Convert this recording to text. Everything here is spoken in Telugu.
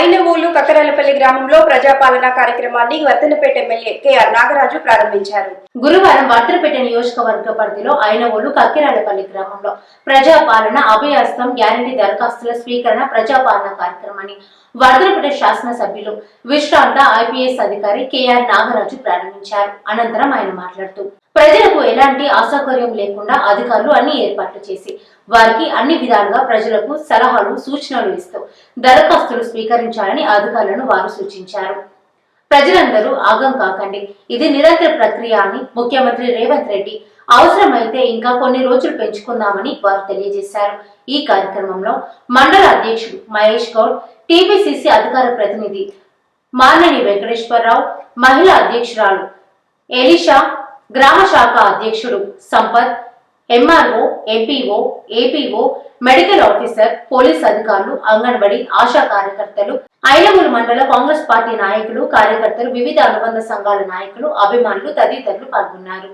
ఐనవూలు కక్కరాలపల్లి గ్రామంలో ప్రజాపాలన కార్యక్రమాన్ని వర్తనపేట ఎమ్మెల్యే కెఆర్ నాగరాజు ప్రారంభించారు. గురువారం వర్ధనపేట నియోజకవర్గ పరిధిలో ఐనవూలు కక్కిరాలపల్లి గ్రామంలో ప్రజాపాలన అభయాస్తం గ్యారంటీ దరఖాస్తుల స్వీకరణ ప్రజాపాలన కార్యక్రమాన్ని వర్ధనపేట శాసనసభ్యులు విశ్రాంత ఐపీఎస్ అధికారి కెఆర్ నాగరాజు ప్రారంభించారు. అనంతరం ఆయన మాట్లాడుతూ ప్రజలకు ఎలాంటి అసౌకర్యం లేకుండా అధికారులు అన్ని ఏర్పాట్లు చేసి వారికి అన్ని విధాలుగా ప్రజలకు సలహాలు సూచనలు ఇస్తూ దరఖాస్తులు స్వీకరించాలని అధికారులను వారు సూచించారు. ప్రజలందరూ ఆగం కాకండి. ఇది నిరంతర ప్రక్రియ అని ముఖ్యమంత్రి రేవంత్ రెడ్డి అవసరమైతే ఇంకా కొన్ని రోజులు పెంచుకుందామని వారు తెలియజేశారు. ఈ కార్యక్రమంలో మండల అధ్యక్షుడు మహేష్ గౌడ్ టీపీసీసీ అధికార ప్రతినిధి మానని వెంకటేశ్వరరావు మహిళా అధ్యక్షురాలు ఎలిషా గ్రామ శాఖ అధ్యక్షుడు Sampath MRO MPO APO medical officer police అధికారులు అంగన్వాడీ ఆశా కార్యకర్తలు ఐలమూరు మండల కాంగ్రెస్ పార్టీ నాయకులు కార్యకర్తలు వివిధ అనుబంధ సంఘాల నాయకులు అభిమానులు తదితరులు పాల్గొన్నారు.